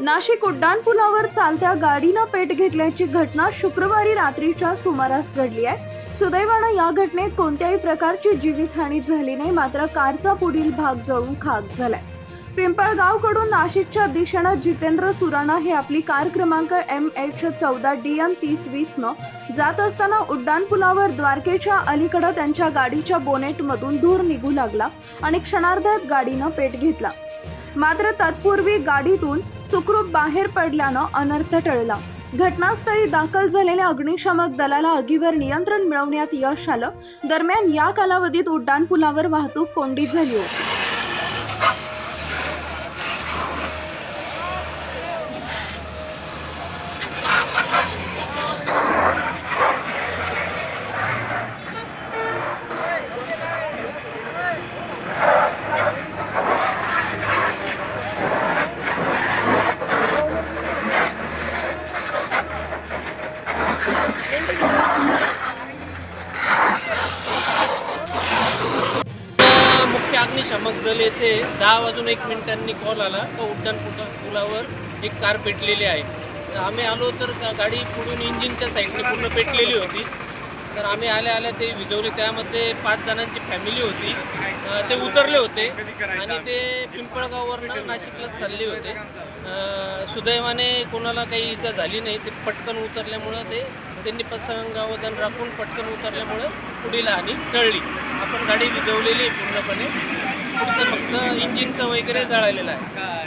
नाशिक उड्डाणपुलावर चालत्या गाडीनं पेट घेतल्याची घटना शुक्रवारी रात्रीच्या सुमारास घडली आहे. सुदैवानं या घटनेत कोणत्याही प्रकारची जीवितहानी झाली नाही मात्र कारचा पुढील भाग जळून खाक झालाय. पिंपळगावकडून नाशिकच्या दिशेनं जितेंद्र सुराणा हे आपली कार क्रमांक एम एच चौदा डी एन तीस वीसनं जात असताना उड्डाणपुलावर द्वारकेच्या अलीकडं त्यांच्या गाडीच्या बोनेटमधून धूर निघू लागला आणि क्षणार्धात गाडीनं पेट घेतला. मात्र तत्पूर्वी गाडीतून सुखरूप बाहेर पडल्यानं अनर्थ टळला. घटनास्थळी दाखल झालेल्या अग्निशामक दलाला आगीवर नियंत्रण मिळवण्यात यश आलं. दरम्यान या कालावधीत उड्डाणपुलावर वाहतूक कोंडी झाली होती. मुख्य अग्निशामक दल येथे दहा वाजून एक मिनिटांनी कॉल आला. तर उड्डाण पुलावर एक कार पेटलेली आहे. तर आम्ही आलो तर गाडी पुढून इंजिनच्या साईडने पूर्ण पेटलेली होती. तर आम्ही आल्या आल्या ते विजवले. त्यामध्ये पाच जणांची फॅमिली होती. ते उतरले होते आणि ते पिंपळगाववरनं नाशिकला चालले होते. सुदैवाने कोणाला काही इजा झाली नाही. ते पटकन उतरल्यामुळं ते त्यांनी पसंगावधान राखून पटकन उतरल्यामुळं पुढील हानी टळली आपण गाडी विजवलेली आहे पूर्णपणे. पुढचं फक्त इंजिनचं वगैरे जळालेलं आहे.